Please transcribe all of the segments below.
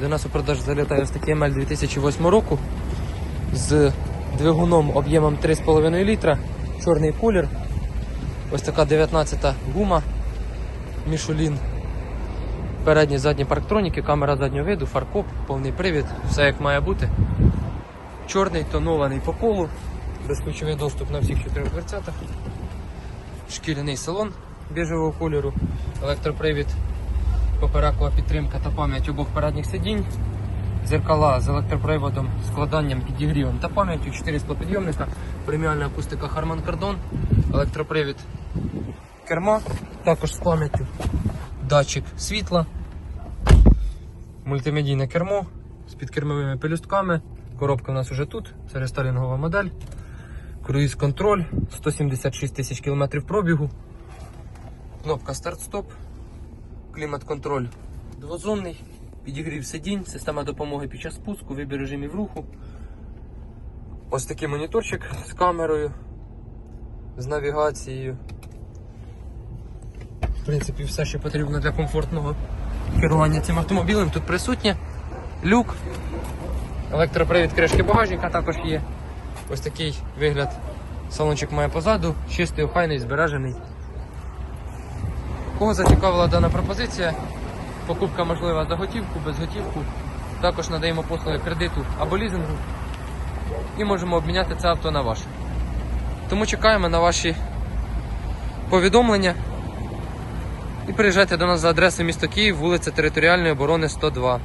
До нас у продаж залітає ось такий ML 2008 року з двигуном об'ємом 3,5 літра, чорний колір. Ось така 19-та гума Michelin. Передні задні парктроніки, камера заднього виду, фаркоп, повний привід, все як має бути. Чорний тонований по колу, безключовий доступ на всіх чотирьох дверцятах. Шкіряний салон біжевого кольору, електропривід, поперекова підтримка та пам'ять обох передніх сидінь, зеркала з електроприводом, складанням, підігрівом та пам'яттю, 4 склопідйомника, преміальна акустика Harman Kardon, електропривід керма, також з пам'яттю, датчик світла, мультимедійне кермо з підкермовими пелюстками. Коробка у нас вже тут, це рестайлінгова модель. Круїз контроль, 176 тисяч кілометрів пробігу. Кнопка старт-стоп, клімат-контроль двозонний, підігрів сидінь, система допомоги під час спуску, вибір режимів руху. Ось такий моніторчик з камерою, з навігацією. В принципі, все, що потрібно для комфортного керування цим автомобілем тут присутнє. Люк, електропривід кришки багажника також є. Ось такий вигляд салончик має позаду, чистий, охайний, збережений. Кого зацікавила дана пропозиція? Покупка можлива за готівку, без готівку. Також надаємо послуги кредиту або лізингу. І можемо обміняти це авто на ваше. Тому чекаємо на ваші повідомлення. І приїжджайте до нас за адресою місто Київ, вулиця Територіальної оборони 102.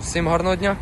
Всім гарного дня!